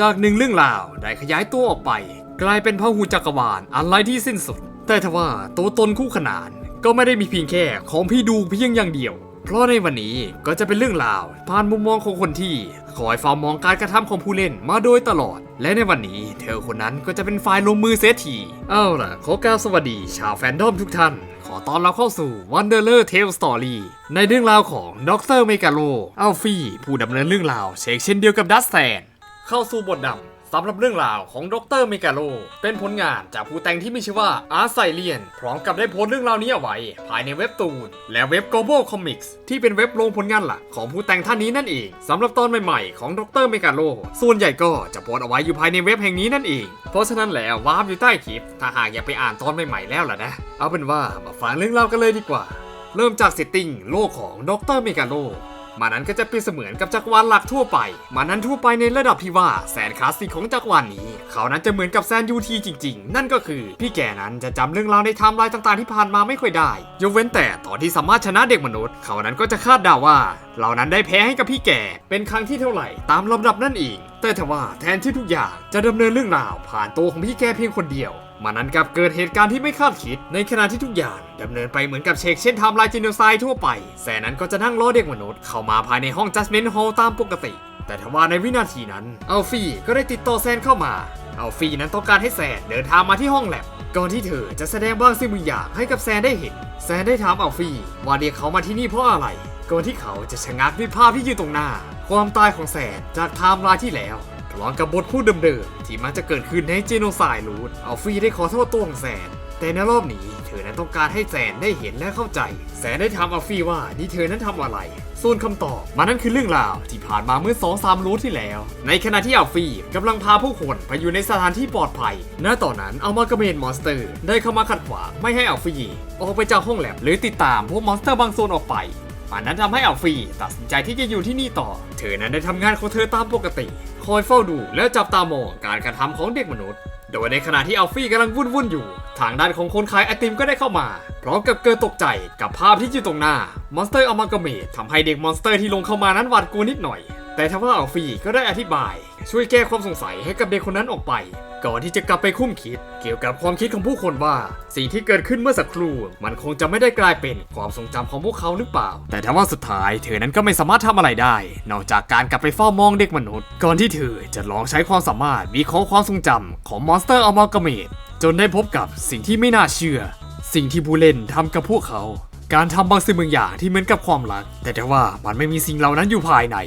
จากหนึ่งเรื่องราวได้ขยายตัวออกไป กลายเป็นพหูจักรวาลอันไร้ที่สิ้นสุด แต่ทว่าตัวตนคู่ขนานก็ไม่ได้มีเพียงแค่ของพี่ดูเพียงอย่างเดียว เพราะในวันนี้ก็จะเป็นเรื่องราวผ่านมุมมองของคนที่คอยเฝ้ามองการกระทำของผู้เล่นมาโดยตลอด และในวันนี้เธอคนนั้นก็จะเป็นฝ่ายลงมือเสียทีเอาล่ะขอกล่าวสวัสดีชาวแฟนดอมทุกท่านขอต้อนรับเข้าสู่ Wanderer Tale Story ในเรื่องราวของดรเมกาโลอัลฟี่ผู้ดำเนินเรื่องราวเชกเช่นเดียวกับดัสแซน เข้าสู่บทดำสำหรับเรื่องราวของดรเมกาโล เป็นผลงานจากผู้แต่งที่มีชื่อว่าอาร์ไซเลียน พร้อมกับได้โพสต์เรื่องราวนี้เอาไว้ ภายในเว็บตูน และเว็บ Global Comics ที่เป็นเว็บลงผลงานหลักของผู้แต่งท่านนี้นั่นเองสำหรับตอนใหม่ๆของดรเมกาโล ส่วนใหญ่ก็จะโพสต์เอาไว้อยู่ภายในเว็บแห่งนี้นั่นเอง เพราะฉะนั้นแล้ววาร์ปอยู่ใต้คลิป ถ้าหากอยากไปอ่านตอนใหม่ๆแล้วล่ะนะ เอาเป็นว่ามาฟังเรื่องราวกันเลยดีกว่า เริ่มจากเซตติ้งโลกของดรเมกาโล มานั้นก็จะเปรียบเสมือนกับจักรวาลหลักทั่วไป มานั้นทั่วไปในระดับที่ว่าแสนคลาสสิกของจักรวาลนี้ เขานั้นจะเหมือนกับแซนยูทีจริง ๆ นั่นก็คือ พี่แกนั้นจะจำเรื่องราวในไทม์ไลน์ต่างๆที่ผ่านมาไม่ค่อยได้ ยกเว้นแต่ตอนที่สามารถชนะเด็กมนุษย์ เขานั้นก็จะคาดเดาว่าเหล่านั้นได้แพ้ให้กับพี่แกเป็นครั้งที่เท่าไหร่ตามลำดับนั่นเองแต่ทว่าแทนที่ทุกอย่างจะดำเนินเรื่องราวผ่านตัวของพี่แกเพียงคนเดียว มานั้นกับเกิดเหตุการณ์ที่ไม่คาดคิด ในขณะที่ทุกอย่างดำเนินไปเหมือนกับเชกเช่นทม์ไลน์จีโนไซด์ทั่วไปแสนนั้นก็จะนั่งรอเด็กมนุษย์เข้ามาภายในห้อง Judgment Hall ตามปกติ แต่ทว่าในวินาทีนั้นอัลฟี่ก็ได้ติดต่อแซนเข้ามาอัลฟี่นั้นต้องการให้แซนเดินทางมาที่ห้องแลบก่อนที่เธอจะแสดงบางสิ่งบางอย่างให้กับแซนได้เห็น แซนได้ถามอัลฟี่ว่าเรียกเขามาที่นี่เพราะอะไร ก่อนที่เขาจะชะงักด้วยภาพที่อยู่ตรงหน้า ความตายของแซนจากไทม์ไลน์ที่แล้ว พร้อมกับบทพูดเดิมๆ ที่มันจะเกิดขึ้นในเจโนไซรูทอัลฟี่ได้ขอโทษตัวของแซน แต่ในรอบนี้เธอนั้นต้องการให้แซนได้เห็นและเข้าใจ แซนได้ถามอัลฟี่ว่านี่เธอนั้นทำอะไร ส่วนคำตอบมันนั่นคือเรื่องราวที่ผ่านมาเมื่อ2อสามรูทที่แล้ว ในขณะที่อัลฟี่กำลังพาผู้คนไปอยู่ในสถานที่ปลอดภัย ณ ตอนนั้นอัลมากาเมนมอนสเตอร์ ได้เข้ามาขัดขวางไม่ให้อัลฟี่ออกไปจากห้องแลบหรือติดตามพวกมอนสเตอร์บางโซนออกไป มันนั้นทำให้อัลฟี่ตัดสินใจที่จะอยู่ที่นี่ต่อ เธอนั้นได้ทำงานของเธอตามปกติ คอยเฝ้าดูและจับตามองการกระทำของเด็กมนุษย์ โดยในขณะที่อัลฟี่กำลังวุ่นวุ่นๆอยู่ ทางด้านของคนขายไอติมก็ได้เข้ามา พร้อมกับเกิดตกใจกับภาพที่อยู่ตรงหน้ามอนสเตอร์อมากาเมททำให้เด็กมอนสเตอร์ที่ลงเข้ามานั้นหวาดกลัวนิดหน่อย แต่ทว่าอัลฟี่ก็ได้อธิบาย ช่วยแก้ความสงสัยให้กับเด็กคนนั้นออกไป ก่อนที่จะกลับไปคุ้มคิด เกี่ยวกับความคิดของผู้คนว่า สิ่งที่เกิดขึ้นเมื่อสักครู่ มันคงจะไม่ได้กลายเป็นความทรงจำของพวกเขาหรือเปล่า แต่ทว่าสุดท้ายเธอนั้นก็ไม่สามารถทำอะไรได้ นอกจากการกลับไปเฝ้ามองเด็กมนุษย์ ก่อนที่เธอจะลองใช้ความสามารถวิเคราะห์ความทรงจำของมอนสเตอร์อมากเมทจนได้พบกับสิ่งที่ไม่น่าเชื่อ สิ่งที่ผู้เล่นทำกับพวกเขา การทำบางสิ่งบางอย่างที่เหมือนกับความรัก แต่ทว่ามันไม่มีสิ่งเหล่านั้นอยู่ภายใน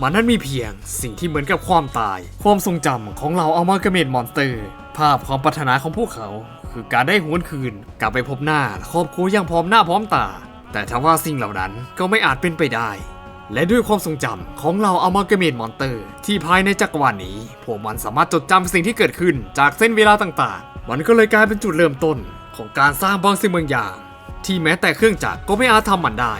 มันนั้นมีเพียงสิ่งที่เหมือนกับความตาย ความทรงจำของเราเอามากาเมนมอนสเตอร์ ภาพความปรารถนาของพวกเขา คือการได้หวนคืน กลับไปพบหน้าครอบครัวอย่างพร้อมหน้าพร้อมตา แต่ทว่าสิ่งเหล่านั้นก็ไม่อาจเป็นไปได้ และด้วยความทรงจำของเราเอามากาเมนมอนสเตอร์ ที่ภายในจักรวาลนี้ พวกมันสามารถจดจำสิ่งที่เกิดขึ้นจากเส้นเวลาต่างๆ มันก็เลยกลายเป็นจุดเริ่มต้นของการสร้างบางสิ่งบางอย่าง ที่แม้แต่เครื่องจักรก็ไม่อาจทำมันได้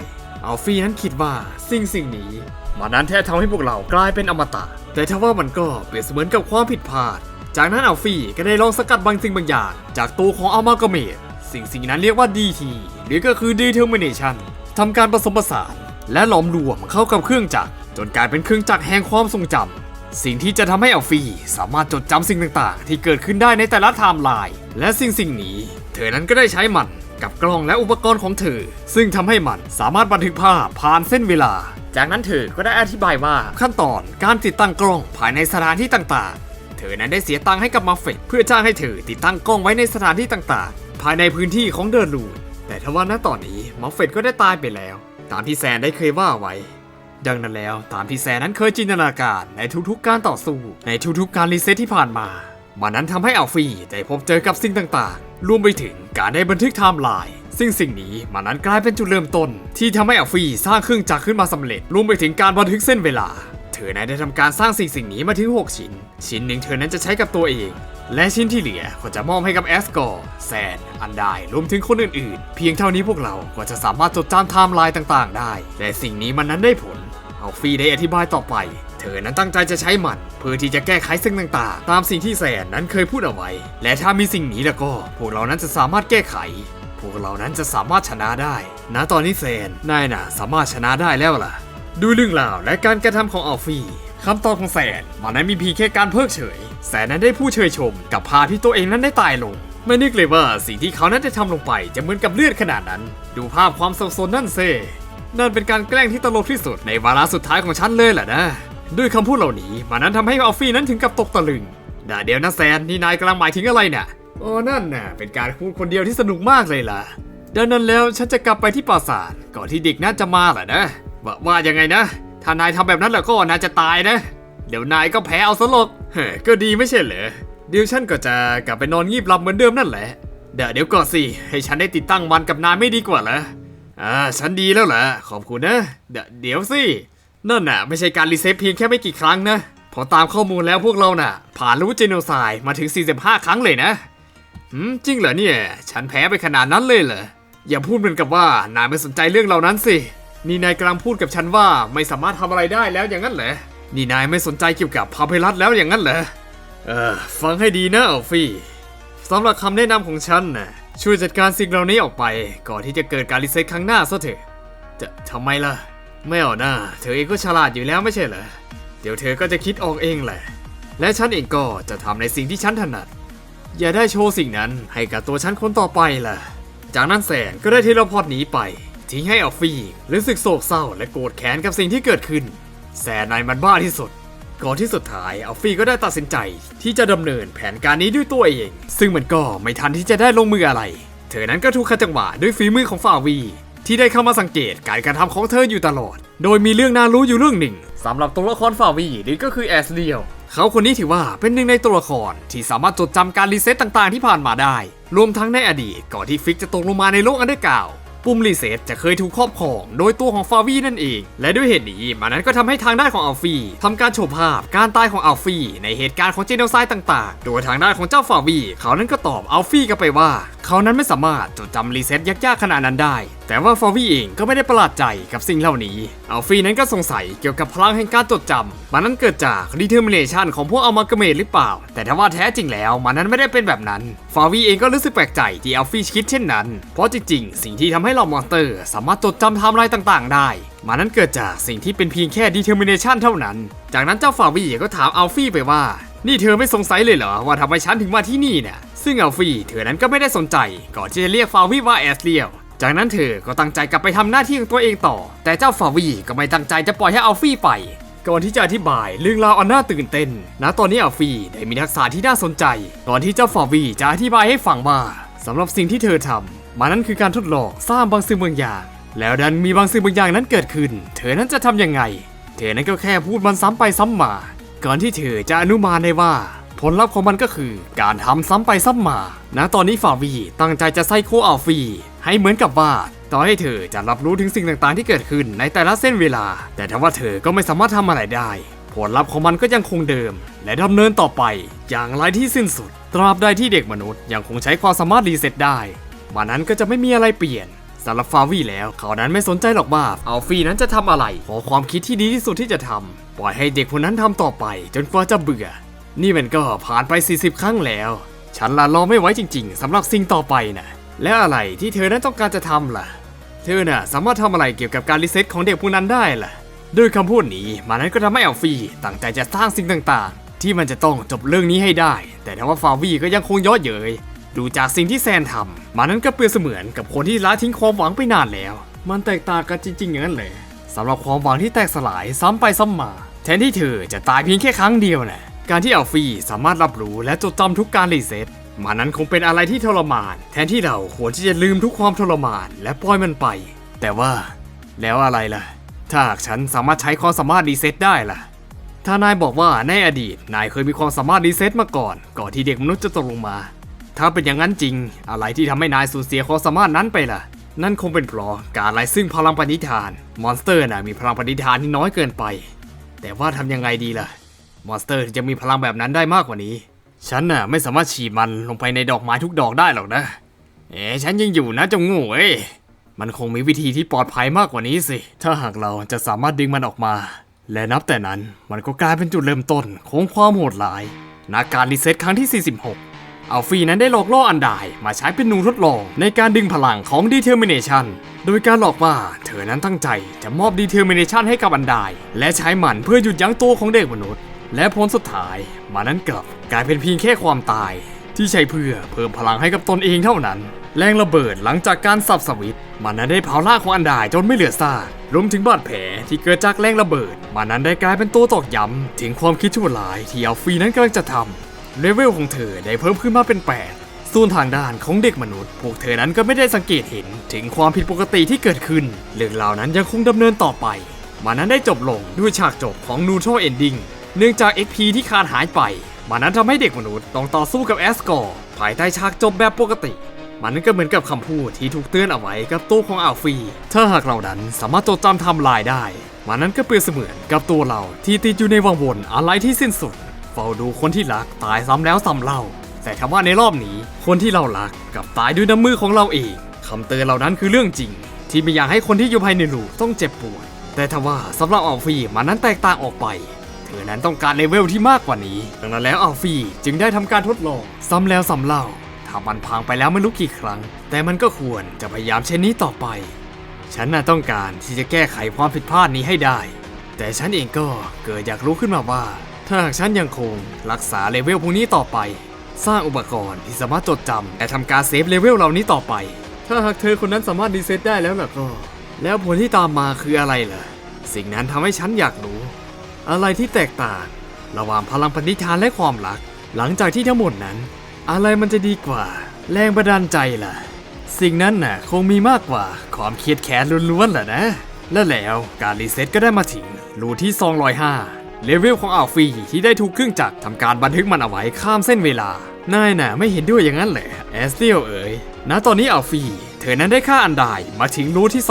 อัลฟี่นั้นคิดว่าสิ่งสิ่งนี้ มันนั้นแท้ทำให้พวกเรากลายเป็นอมตะ แต่ถ้าว่ามันก็เปรียบเสมือนกับความผิดพลาด จากนั้นอัลฟี่ก็ได้ลองสกัดบางสิ่งบางอย่าง จากตัวของอัลมากเมตสิ่งสิ่งนั้นเรียกว่า DT หรือก็คือ Determination ทำการผสมผสานและหลอมรวมเข้ากับเครื่องจักร จนกลายเป็นเครื่องจักรแห่งความทรงจำสิ่งที่จะทำให้อัลฟี่สามารถจดจำสิ่งต่างๆ ที่เกิดขึ้นได้ในแต่ละไทม์ไลน์และสิ่งสิ่งนี้ เธอนั้นก็ได้ใช้มัน กับกล้องและอุปกรณ์ของเธอ ซึ่งทำให้มันสามารถบันทึกภาพผ่านเส้นเวลา จากนั้นเธอก็ได้อธิบายว่าขั้นตอนการติดตั้งกล้องภายในสถานที่ต่างๆ เธอนั้นได้เสียตังค์ให้กับมาเฟตเพื่อจ้างให้เธอติดตั้งกล้องไว้ในสถานที่ต่างๆ ภายในพื้นที่ของเดอร์ลูนแต่ทว่าณตอนนี้มาเฟตก็ได้ตายไปแล้ว ตามที่แซนได้เคยว่าไว้ดังนั้นแล้วตามที่แซนนั้นเคยจินตนาการในทุกๆการต่อสู้ในทุกๆการรีเซ็ตที่ผ่านมา มันนั้นทำให้อัลฟี่ได้พบเจอกับสิ่งต่างๆ รวมไปถึงการได้บันทึกไทม์ไลน์ซึ่งสิ่งนี้มันนั้นกลายเป็นจุดเริ่มต้น ที่ทำให้อัลฟี่สร้างเครื่องจักรขึ้นมาสำเร็จ รวมไปถึงการบันทึกเส้นเวลา เธอนั้นได้ทำการสร้างสิ่งสิ่งนี้มาถึง 6 ชิ้น ชิ้นหนึ่งเธอนั้นจะใช้กับตัวเอง และชิ้นที่เหลือก็จะมอบให้กับแอสกอร์แซนอันไดรวมถึงคนอื่นๆ เพียงเท่านี้พวกเราก็จะสามารถจดจำไทม์ไลน์ต่างๆ ได้ และสิ่งนี้มันนั้นได้ผลอัลฟี่ได้อธิบายต่อไป เธอนั้นตั้งใจจะใช้มัน เพื่อที่จะแก้ไขสิ่งต่างๆ ตามสิ่งที่แซนนั้นเคยพูดเอาไว้ และถ้ามีสิ่งนี้แล้วก็ พวกเรานั้นจะสามารถแก้ไข พวกเรานั้นจะสามารถชนะได้ณตอนนี้แซนนายน่ะสามารถชนะได้แล้วล่ะ ดูเรื่องราวและการกระทำของอัลฟี่คำตอบของแสนมันนั้นมีเพียงแค่การเพิกเฉยแสนนั้นได้พูดเชยชม กับพาที่ตัวเองนั้นได้ตายลง ไม่นึกเลยว่าสิ่งที่เขานั้นได้ทำลงไปจะเหมือนกับเลือดขนาดนั้น ดูภาพความสับสนนั่นเซนั่นเป็นการแกล้งที่ตลกที่สุดในวาระสุดท้ายของฉันเลยแหละนะ ด้วยคำพูดเหล่านี้มันนั้นทำให้ออฟฟี่นั้นถึงกับตกตะลึงด่าเดี๋ยวนะแซนนี่นายกำลังหมายถึงอะไรเนี่ยโอ้นั่นน่ะเป็นการพูดคนเดียวที่สนุกมากเลยล่ะดังนั้นแล้วฉันจะกลับไปที่ปราสาทก่อนที่เด็กน่าจะมาแหละนะว่าว่ายังไงนะ ถ้านายทำแบบนั้นแล้วก็นายจะตายนะ เดี๋ยวนายก็แพ้เอาซะหรอกเฮ้ยก็ดีไม่ใช่เหรอเดี๋ยวฉันก็จะกลับไปนอนงีบหลับเหมือนเดิมนั่นแหละเดี๋ยวเดี๋ยวก่อนสิให้ฉันได้ติดตั้งมันกับนายไม่ดีกว่าเหรออ่าฉันดีแล้วแหละขอบคุณนะเดี๋ยวเดี๋ยวสิ นั่นน่ะไม่ใช่การรีเซ็ตเพียงแค่ไม่กี่ครั้งนะ พอตามข้อมูลแล้วพวกเราน่ะ ผ่านรู้เจโนไซด์มาถึง 45 ครั้งเลยนะหืมจริงเหรอเนี่ย ฉันแพ้ไปขนาดนั้นเลยเหรอ อย่าพูดเหมือนกับว่านายไม่สนใจเรื่องเหล่านั้นสิ นี่นายกำลังพูดกับฉันว่าไม่สามารถทำอะไรได้แล้วอย่างนั้นเหรอ นี่นายไม่สนใจเกี่ยวกับพาเพลัสแล้วอย่างนั้นเหรอ เออฟังให้ดีนะอัลฟี่สำหรับคำแนะนำของฉันนะช่วยจัดการสิ่งเหล่านี้ออกไป ก่อนที่จะเกิดการรีเซ็ตครั้งหน้าซะเถอะ จะทำไมล่ะ ไม่เอาหน้าเธอเองก็ฉลาดอยู่แล้วไม่ใช่เหรอ เดี๋ยวเธอก็จะคิดออกเองแหละ และฉันเองก็จะทำในสิ่งที่ฉันถนัด อย่าได้โชว์สิ่งนั้นให้กับตัวฉันคนต่อไปล่ะ จากนั้นแสนก็ได้เทเลพอร์ตหนีไป ทิ้งให้อัลฟี่รู้สึกโศกเศร้าและโกรธแค้นกับสิ่งที่เกิดขึ้น แสนนายมันบ้าที่สุด ก่อนที่สุดท้ายอัลฟี่ก็ได้ตัดสินใจที่จะดำเนินแผนการนี้ด้วยตัวเอง ซึ่งมันก็ไม่ทันที่จะได้ลงมืออะไร เธอนั้นก็ถูกขัดจังหวะด้วยฝีมือของฟาวี ที่ได้เข้ามาสังเกตการกระทำของเธออยู่ตลอด โดยมีเรื่องน่ารู้อยู่เรื่องหนึ่งสำหรับตัวละครฟาวีนี่ก็คือแอสเลียวเขาคนนี้ถือว่าเป็นหนึ่งในตัวละครที่สามารถจดจำการรีเซ็ตต่างๆที่ผ่านมาได้ รวมทั้งในอดีตก่อนที่ฟิกจะตกลงมาในโลกอันเดอร์กราวด์ปุ่มรีเซ็ตจะเคยถูกครอบครองโดยตัวของฟาวีนั่นเอง และด้วยเหตุนี้มันนั้นก็ทำให้ทางด้านของอัลฟี่ทำการโชว์ภาพการตายของอัลฟี่ในเหตุการณ์ของเจโนไซด์ต่างๆ โดยทางด้านของเจ้าฟาวีเขานั้นก็ตอบอัลฟี่กลับไปว่า เขานั้นไม่สามารถจดจำรีเซ็ตยากๆขนาดนั้นได้ แต่ว่าฟาวี่เองก็ไม่ได้ประหลาดใจกับสิ่งเหล่านี้ อัลฟี่นั้นก็สงสัยเกี่ยวกับพลังแห่งการจดจำมันนั้นเกิดจาก determination ของพวกอัลมาเกเมตหรือเปล่า แต่ถ้าว่าแท้จริงแล้วมันนั้นไม่ได้เป็นแบบนั้น ฟาวีเองก็รู้สึกแปลกใจที่อัลฟี่คิดเช่นนั้น เพราะจริงๆ สิ่งที่ทำให้เรามอนสเตอร์ สามารถจดจำไทม์ไลน์ต่างๆ ได้มันนั้นเกิดจากสิ่งที่เป็นเพียงแค่ determination เท่านั้น จากนั้นเจ้าฟาวีก็ถามอัลฟี่ไปว่า นี่เธอไม่สงสัยเลยเหรอว่าทำไมฉันถึงมาที่นี่เนี่ย ซึ่งอัลฟี่เธอนั้นก็ไม่ได้สนใจ ก่อนที่จะเรียกฟาวีว่าแอสเลียว จากนั้นเธอก็ตั้งใจกลับไปทำหน้าที่ของตัวเองต่อ แต่เจ้าฟาวีก็ไม่ตั้งใจจะปล่อยให้อัลฟี่ไป ก่อนที่จะอธิบายเรื่องราวอันน่าตื่นเต้นณตอนนี้อัลฟี่ได้มีทักษะที่น่าสนใจ ก่อนที่เจ้าฟาวีจะอธิบายให้ฟังว่าสำหรับสิ่งที่เธอทำมันนั้นคือการทดลองสร้างบางสิ่งบางอย่าง แล้วดันมีบางสิ่งบางอย่างนั้นเกิดขึ้น เธอนั้นจะทำยังไง เธอนั้นก็แค่พูดมันซ้ำไปซ้ำมา ก่อนที่เธอจะอนุมานได้ว่า ผลลัพธ์ของมันก็คือการทำซ้ำไปซ้ำมา ณ ตอนนี้ฟาวีตั้งใจจะไซโคอัลฟี ให้เหมือนกับว่าต่อให้เธอจะรับรู้ถึงสิ่งต่างๆที่เกิดขึ้นในแต่ละเส้นเวลา แต่ถ้าว่าเธอก็ไม่สามารถทำอะไรได้ ผลลัพธ์ของมันก็ยังคงเดิม และดำเนินต่อไปอย่างไรที่สิ้นสุด ตราบใดที่เด็กมนุษย์ยังคงใช้ความสามารถรีเซ็ตได้มันนั้นก็จะไม่มีอะไรเปลี่ยนสำหรับฟาวีแล้วเขานั้นไม่สนใจหรอกว่าอัลฟีนั้นจะทำอะไร ขอความคิดที่ดีที่สุดที่จะทำปล่อยให้เด็กคนนั้นทำต่อไป จนกว่าจะเบื่อ นี่มันก็ผ่านไป 40 ครั้งแล้ว ฉันละรอไม่ไหวจริง ๆสำหรับสิ่งต่อไปนะ และอะไรที่เธอนั้นต้องการจะทำล่ะ เธอน่ะสามารถทำอะไรเกี่ยวกับการรีเซ็ตของเด็กพวกนั้นได้ล่ะ ด้วยคำพูดนี้มันนั้นก็ทำให้อัลฟี่ตั้งใจจะสร้างสิ่งต่างๆ ที่มันจะต้องจบเรื่องนี้ให้ได้ แต่ถ้าว่าฟาวีก็ยังคงย่อเย้ยดูจากสิ่งที่แซนทำมันนั้นก็เปรียบเสมือนกับคนที่ละทิ้งความหวังไปนานแล้ว มันแตกต่างกันจริงๆอย่างนั้นเลยสำหรับความหวังที่แตกสลายซ้ำไปซ้ำมา แทนที่เธอจะตายเพียงแค่ครั้งเดียวน่ะการที่อัลฟี่สามารถรับรู้และจดจำทุกการรีเซ็ต มันนั้นคงเป็นอะไรที่ทรมาน แทนที่เราควรที่จะลืมทุกความทรมานและปล่อยมันไป แต่ว่าแล้วอะไรล่ะ ถ้าหากฉันสามารถใช้ความสามารถรีเซ็ตได้ล่ะ ถ้านายบอกว่าในอดีต นายเคยมีความสามารถรีเซ็ตมาก่อน ก่อนที่เด็กมนุษย์จะตกลงมา ถ้าเป็นอย่างนั้นจริง อะไรที่ทำให้นายสูญเสียความสามารถนั้นไปล่ะ นั่นคงเป็นเพราะการไล่ซึ่งพลังปณิธาน มอนสเตอร์น่ะมีพลังปณิธานที่น้อยเกินไป แต่ว่าทำยังไงดีล่ะ มอนสเตอร์จะมีพลังแบบนั้นได้มากกว่านี้ ฉันน่ะไม่สามารถฉีดมันลงไปในดอกไม้ทุกดอกได้หรอกนะ เอ๋ฉันยังอยู่นะเจ้าง่เอ้ยมันคงมีวิธีที่ปลอดภัยมากกว่านี้สิ ถ้าหากเราจะสามารถดึงมันออกมา และนับแต่นั้นมันก็กลายเป็นจุดเริ่มต้นของความโหดร้ายณการรีเซ็ตครั้งที่ 46 อัลฟีนั้นได้หลอกล่ออันไดมาใช้เป็นหนูทดลองในการดึงพลังของ Determination โดยการหลอกว่าเธอนั้นตั้งใจจะมอบ Determination ให้กับอันไดและใช้มันเพื่อหยุดยั้งตัวของเด็กมนุษย์ และผลสุดท้ายมันนั้นกลับ กลายเป็นเพียงแค่ความตาย ที่ใช้เพื่อเพิ่มพลังให้กับตนเองเท่านั้น แรงระเบิดหลังจากการสับสวิตมันนั้นได้เผาร่าของอันดายจนไม่เหลือซากรวมถึงบาดแผลที่เกิดจากแรงระเบิด มันนั้นได้กลายเป็นตัวตอกย้ำถึงความคิดชั่วร้ายที่อัลฟีนั้นกำลังจะทำเลเวลของเธอได้เพิ่มขึ้นมาเป็น 8 ส่วนทางด้านของเด็กมนุษย์ พวกเธอนั้นก็ไม่ได้สังเกตเห็นถึงความผิดปกติที่เกิดขึ้น เรื่องราวนั้นยังคงดำเนินต่อไป มันนั้นได้จบลงด้วยฉากจบของ Neutral Ending เนื่องจาก XP ที่ขาดหายไป มันนั้นทำให้เด็กมนุษย์ต้องต่อสู้กับแอสกอร์ภายใต้ฉากจบแบบปกติ มันนั้นก็เหมือนกับคำพูดที่ถูกเตือนเอาไว้กับตัวของอัลฟีถ้าหากเรานั้นสามารถจดจำทำลายได้ มันนั้นก็เปรียบเสมือนกับตัวเราที่ติดอยู่ในวังวนอะไรที่สิ้นสุด เฝ้าดูคนที่รักตายซ้ำแล้วซ้ำเล่า แต่ทว่าในรอบนี้คนที่เรารักกับตายด้วยน้ำมือของเราเองคำเตือนเหล่านั้นคือเรื่องจริง ที่ไม่อยากให้คนที่อยู่ภายในลูต้องเจ็บปวดแต่ทว่าสำหรับอัลฟีมันนั้นแตกต่างออกไป ธอนั้นต้องการเลเวลที่มากกว่านี้ ดังนั้นแล้วอัลฟี่จึงได้ทำการทดลอง ซ้ำแล้วซ้ำเล่าถ้ามันพังไปแล้วไม่รู้กี่ครั้ง แต่มันก็ควรจะพยายามเช่นนี้ต่อไป ฉันน่ะต้องการที่จะแก้ไขความผิดพลาดนี้ให้ได้ แต่ฉันเองก็เกิดอยากรู้ขึ้นมาว่า ถ้าหากฉันยังคงรักษาเลเวลพวกนี้ต่อไป สร้างอุปกรณ์ที่สามารถจดจำและทำการเซฟเลเวลเหล่านี้ต่อไป ถ้าหากเธอคนนั้นสามารถรีเซ็ตได้แล้วล่ะก็ แล้วผลที่ตามมาคืออะไรล่ะสิ่งนั้นทำให้ฉันอยากรู้ อะไรที่แตกต่าง ระหว่างพลังปณิธานและความรัก หลังจากที่ทั้งหมดนั้น อะไรมันจะดีกว่า แรงบันดาลใจล่ะ สิ่งนั้นน่ะคงมีมากกว่าความเครียดแค้นล้วนๆแหละนะ และแล้วการรีเซ็ตก็ได้มาถึงรูที่ 205 เลเวลของอัลฟีที่ได้ถูกเครื่องจักรทำการบันทึกมันเอาไว้ข้ามเส้นเวลานายน่ะไม่เห็นด้วยอย่างนั้นแหละแอสเตียลเอ๋ยณตอนนี้อัลฟีเธอนั้นได้ฆ่าอันไดมาถึงรูที่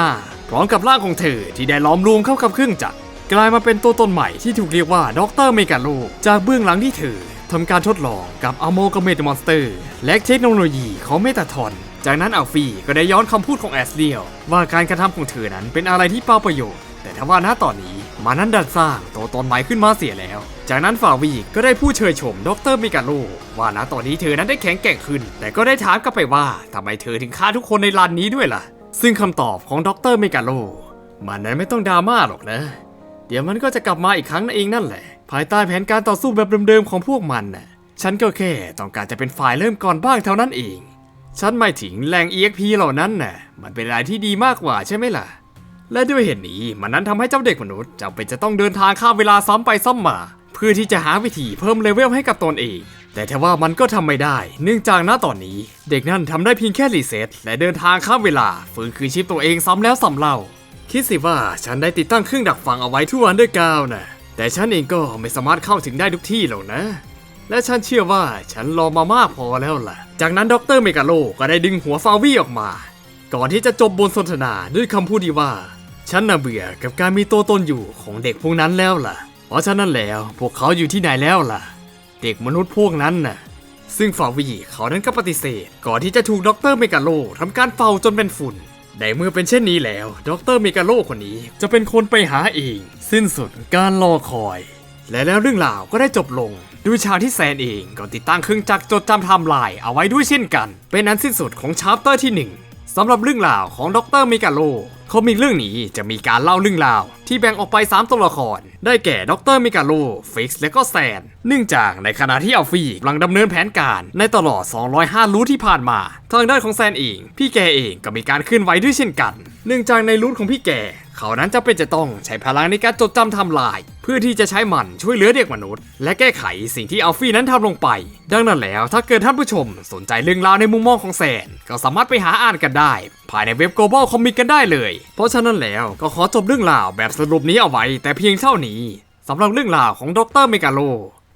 205 พร้อมกับร่างของเธอที่ได้ล้อมรวมเข้ากับเครื่องจักร กลายมาเป็นตัวตนใหม่ที่ถูกเรียกว่าด็อกเตอร์เมกาโลจากเบื้องหลังที่เธอทำการทดลองกับอโมกเมตมอนสเตอร์ และเทคโนโลยีของเมตาทอนจากนั้นอัลฟี่ก็ได้ย้อนคำพูดของแอสเดียลว่าการกระทำของเธอนั้นเป็นอะไรที่เปล่าประโยชน์ แต่ทว่าณตอนนี้มานั้นดันสร้างตัวตนใหม่ขึ้นมาเสียแล้ว จากนั้นฟาวีก็ได้พูดเชยชมดรเมกาโลว่าณตอนนี้เธอนั้นได้แข็งแกร่งขึ้น แต่ก็ได้ถามกลับไปว่าทำไมเธอถึงฆ่าทุกคนในลานนี้ด้วยล่ะ ซึ่งคำตอบของดรเมกาโลมันนั้นไม่ต้องดราม่าหรอกนะ เดี๋ยวมันก็จะกลับมาอีกครั้งนั่นเองนั่นแหละ ภายใต้แผนการต่อสู้แบบเดิมๆของพวกมันน่ะ ฉันก็แค่ต้องการจะเป็นฝ่ายเริ่มก่อนบ้างเท่านั้นเอง ฉันหมายถึงแรง EXP เหล่านั้นน่ะ มันเป็นอะไรที่ดีมากกว่าใช่ไหมล่ะ และด้วยเหตุนี้มันนั้นทำให้เจ้าเด็กมนุษย์จำเป็นจะต้องเดินทางข้ามเวลาซ้ำไปซ้ำมา เพื่อที่จะหาวิธีเพิ่มเลเวลให้กับตนเอง แต่ทว่ามันก็ทำไม่ได้ เนื่องจากณตอนนี้ เด็กนั่นทำได้เพียงแค่รีเซ็ตและเดินทางข้ามเวลาฟื้นคืนชีพตัวเองซ้ำแล้วซ้ำเล่า คิดสิว่าฉันได้ติดตั้งเครื่องดักฟังเอาไว้ทั่วอันเดอร์กราวน์น่ะแต่ฉันเองก็ไม่สามารถเข้าถึงได้ทุกที่หรอกนะ และฉันเชื่อว่าฉันรอมามากพอแล้วล่ะ จากนั้นดรเมกาโลก็ได้ดึงหัวฟาวี่ออกมา ก่อนที่จะจบบทสนทนาด้วยคำพูดที่ว่า ฉันน่ะเบื่อกับการมีตัวตนอยู่ของเด็กพวกนั้นแล้วล่ะ เพราะฉะนั้นแล้วพวกเขาอยู่ที่ไหนแล้วล่ะ เด็กมนุษย์พวกนั้นน่ะ ซึ่งฟาวีเขานั้นก็ปฏิเสธ ก่อนที่จะถูกดรเมกาโลทำการเฝ้าจนเป็นฝุ่น ในเมื่อเป็นเช่นนี้แล้วดรเมกาโลคนนี้จะเป็นคนไปหาเอง สิ้นสุดการรอคอย และแล้วเรื่องราวก็ได้จบลงด้วยชาวที่แซนเองก็ติดตั้งเครื่องจักรจดจำไทม์ไลน์เอาไว้ด้วยเช่นกัน เป็นอันสิ้นสุดของชาร์เตอร์ที่หนึ่งสำหรับเรื่องราวของดรเมกาโล คอมิกเรื่องนี้จะมีการเล่าเรื่องราว ที่แบ่งออกไป 3 ตัวละคร ได้แก่ด็อกเตอร์มิกาโลฟิกซ์และก็แซน เนื่องจากในขณะที่อัลฟี่กำลังดำเนินแผนการในตลอด 205 รู้ที่ผ่านมา ทางด้านของแซนเอง พี่แกเองก็มีการเคลื่อนไหวด้วยเช่นกันเนื่องจากในรูทของพี่แกเขานั้นจะเป็นจะต้องใช้พลังในการจดจำไทำลาย เพื่อที่จะใช้มันช่วยเหลือเด็กมนุษย์ และแก้ไขสิ่งที่อัลฟี่นั้นทำลงไป ดังนั้นแล้วถ้าเกิดท่านผู้ชมสนใจเรื่องราวในมุมมองของแซน ก็สามารถไปหาอ่านกันได้ ภายในเว็บ global comic กันได้เลย เพราะฉะนั้นแล้วก็ขอจบเรื่องราวแบบสรุปนี้เอาไว้ แต่เพียงเท่านี้สำหรับเรื่องราวของดรเมกาโล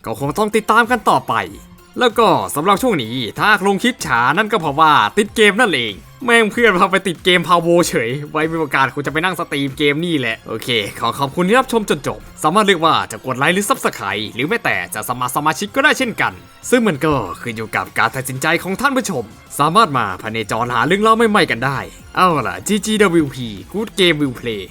ก็คงต้องติดตามกันต่อไป แล้วก็สำหรับช่วงนี้ถ้าลงคลิปช้านั่นก็เพราะว่าติดเกมนั่นเอง แม่งเพื่อนพาไปติดเกมพาวโวเฉย ไว้มีโอกาสคุณจะไปนั่งสตรีมเกมนี่แหละ โอเค ขอขอบคุณที่รับชมจนจบ สามารถเลือกว่าจะกดไลค์หรือซับสไครต์หรือแม้แต่จะสมัครสมาชิกก็ได้เช่นกัน ซึ่งมันก็ขึ้นอยู่กับการตัดสินใจของท่านผู้ชม สามารถมาพเนจรหาเรื่องเล่าใหม่ๆกันได้ เอาล่ะ GGWP Good Game Will Play